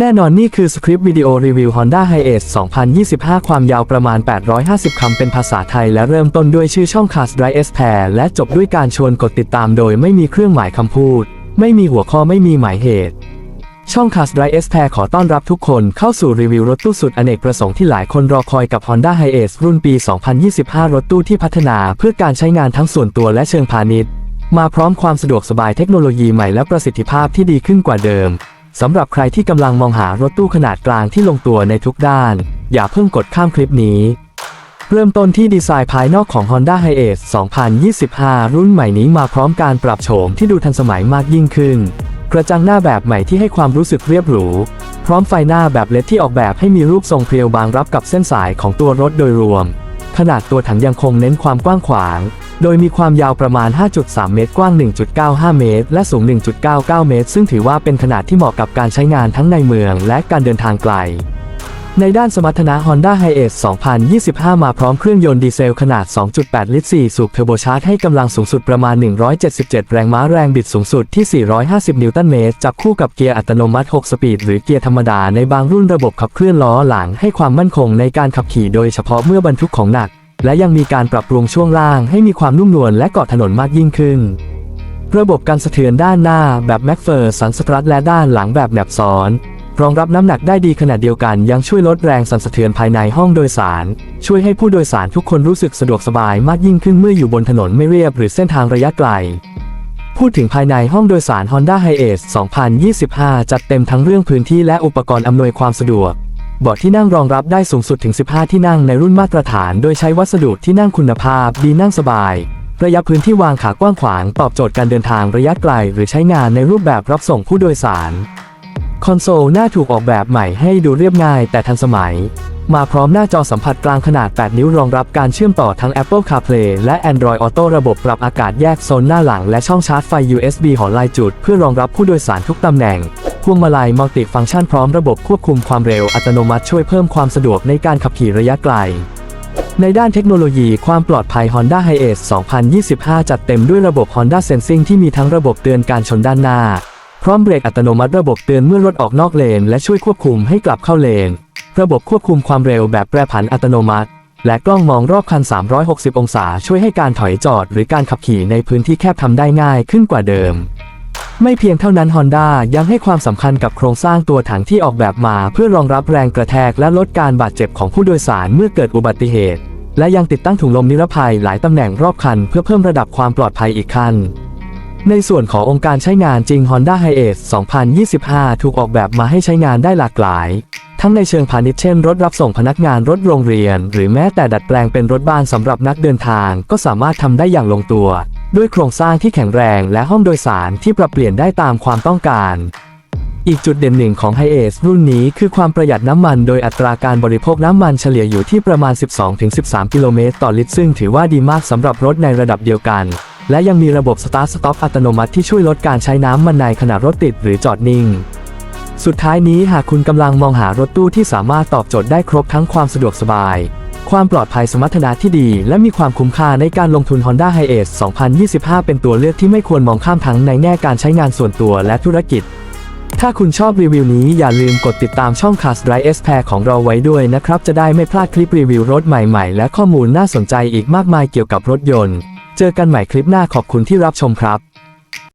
แน่นอนนี่คือสคริปต์วิดีโอรีวิว Honda Hiace 2025 ความยาวประมาณ 850 คำเป็นภาษาไทย และเริ่มต้นด้วยชื่อช่อง Cast Drive S Pair และจบด้วยการชวนกดติดตามโดยไม่มีเครื่องหมายคำพูด ไม่มีหัวข้อไม่มีหมายเหตุ ช่อง Cast Drive S Pair ขอต้อนรับทุกคนเข้าสู่รีวิวรถตู้สุดอเนกประสงค์ที่หลายคนรอคอยกับ Honda Hiace รุ่นปี 2025 รถตู้ที่พัฒนาเพื่อการใช้งานทั้งส่วนตัวและเชิงพาณิชย์ มาพร้อมความสะดวกสบายเทคโนโลยีใหม่และประสิทธิภาพที่ดีขึ้นกว่าเดิม สำหรับใครที่กำลังมองหารถตู้ขนาดกลางที่ลงตัวในทุกด้าน อย่าเพิ่งกดข้ามคลิปนี้ เริ่มต้นที่ดีไซน์ภายนอกของ Honda Hiace 2025 รุ่นใหม่นี้มาพร้อมการปรับโฉมที่ดูทันสมัยมากยิ่งขึ้น กระจังหน้าแบบใหม่ที่ให้ความรู้สึกเรียบหรู พร้อมไฟหน้าแบบเล็ดที่ออกแบบให้มีรูปทรงเพรียวบางรับกับเส้นสายของตัวรถโดยรวม ขนาดตัวถังยังคงเน้นความกว้างขวาง โดยมีความยาวประมาณ 5.3 เมตร กว้าง 1.95 เมตร และสูง 1.99 เมตร ซึ่งถือว่าเป็นขนาดที่เหมาะกับการใช้งานทั้งในเมืองและการเดินทางไกล ในด้านสมรรถนะ Honda Hiace 2025 มาพร้อมเครื่องยนต์ดีเซลขนาด 2.8 ลิตร 4 สูบเทอร์โบชาร์จให้กำลังสูงสุดประมาณ 177 แรงม้าแรงบิดสูงสุดที่ 450 นิวตันเมตร จับคู่กับเกียร์อัตโนมัติ 6 สปีด หรือเกียร์ธรรมดาในบางรุ่นระบบขับเคลื่อนล้อหลังให้ความมั่นคงในการขับขี่โดยเฉพาะเมื่อบรรทุกของหนัก และยังมีการปรับปรุงช่วงล่างให้มีความนุ่มนวลและเกาะถนนมากยิ่งขึ้น ระบบการสะเทือนด้านหน้าแบบแม็กเฟอร์สันสตรัทและด้านหลังแบบแหนบซ้อน รองรับน้ำหนักได้ดีขนาดเดียวกันยังช่วยลดแรงสั่นสะเทือนภายในห้องโดยสาร ช่วยให้ผู้โดยสารทุกคนรู้สึกสะดวกสบายมากยิ่งขึ้นเมื่ออยู่บนถนนไม่เรียบหรือเส้นทางระยะไกลพูดถึงภายในห้องโดยสาร Honda Hiace 2025 จัดเต็มทั้งเรื่องพื้นที่และอุปกรณ์อำนวยความสะดวก เบาะที่นั่งรองรับได้สูงสุดถึง 15 ที่นั่งในรุ่นมาตรฐาน โดยใช้วัสดุที่นั่งคุณภาพ ดีนั่งสบาย ระยะพื้นที่วางขากว้างขวาง ตอบโจทย์การเดินทางระยะไกล หรือใช้งานในรูปแบบรับส่งผู้โดยสาร คอนโซลหน้าถูกออกแบบใหม่ให้ดูเรียบง่าย แต่ทันสมัย มาพร้อมหน้าจอสัมผัสกลางขนาด 8 นิ้วรองรับการเชื่อมต่อทั้ง Apple CarPlay และ Android Auto ระบบปรับอากาศแยกโซนหน้าหลัง และช่องชาร์จไฟ USB หอลายจุด เพื่อรองรับผู้โดยสารทุกตำแหน่ง พวงมาลัยมัลติฟังก์ชันพร้อมระบบควบคุมความเร็วอัตโนมัติช่วยเพิ่มความสะดวกในการขับขี่ระยะไกล ในด้านเทคโนโลยีความปลอดภัย Honda Hiace 2025 จัดเต็มด้วยระบบ Honda Sensing ที่มีทั้งระบบเตือนการชนด้านหน้า พร้อมเบรกอัตโนมัติระบบเตือนเมื่อรถออกนอกเลน และช่วยควบคุมให้กลับเข้าเลน ระบบควบคุมความเร็วแบบแปรผันอัตโนมัติ และกล้องมองรอบคัน 360 องศา ช่วยให้การถอยจอด หรือการขับขี่ในพื้นที่แคบทำได้ง่ายขึ้นกว่าเดิม ไม่เพียงเท่านั้น Honda ยังให้ความสำคัญกับโครงสร้างตัวถังที่ออกแบบมา เพื่อรองรับแรงกระแทกและลดการบาดเจ็บของผู้โดยสารเมื่อเกิดอุบัติเหตุ และยังติดตั้งถุงลมนิรภัยหลายตำแหน่งรอบคัน เพื่อเพิ่มระดับความปลอดภัยอีกขั้นในส่วนขององค์การใช้งานจริง Honda Hiace 2025 ถูกออกแบบมาให้ใช้งานได้หลากหลาย ทั้งในเชิงพาณิชย์เช่น รถรับส่งพนักงานรถโรงเรียน หรือแม้แต่ดัดแปลงเป็นรถบ้านสำหรับนักเดินทาง ก็สามารถทำได้อย่างลงตัว ด้วยโครงสร้างที่แข็งแรงและห้องโดยสารที่ปรับเปลี่ยนได้ตามความต้องการ อีกจุดเด่นหนึ่งของ Hiace รุ่นนี้คือความประหยัดน้ำมันโดยอัตราการบริโภคน้ำมันเฉลี่ยอยู่ที่ประมาณ 12-13 กิโลเมตรต่อลิตร ซึ่งถือว่าดีมากสำหรับรถในระดับเดียวกัน และยังมีระบบ Start Stop อัตโนมัติที่ช่วยลดการใช้น้ำมันในขณะรถติดหรือจอดนิ่งสุดท้ายนี้หากคุณกำลังมองหารถตู้ที่สามารถตอบโจทย์ได้ครบทั้งความสะดวกสบาย ความปลอดภัยสมรรถนะที่ดี และมีความคุ้มค่าในการลงทุน Honda Hiace 2025 เป็นตัวเลือกที่ไม่ควรมองข้ามทั้งในแง่การใช้งานส่วนตัวและธุรกิจ ถ้าคุณชอบรีวิวนี้อย่าลืมกดติดตามช่อง Cars Drive S Pair ของเราไว้ด้วยนะครับ จะได้ไม่พลาดคลิปรีวิวรถใหม่ๆ และข้อมูลน่าสนใจอีกมากมายเกี่ยวกับรถยนต์ เจอกันใหม่คลิปหน้าขอบคุณที่รับชมครับ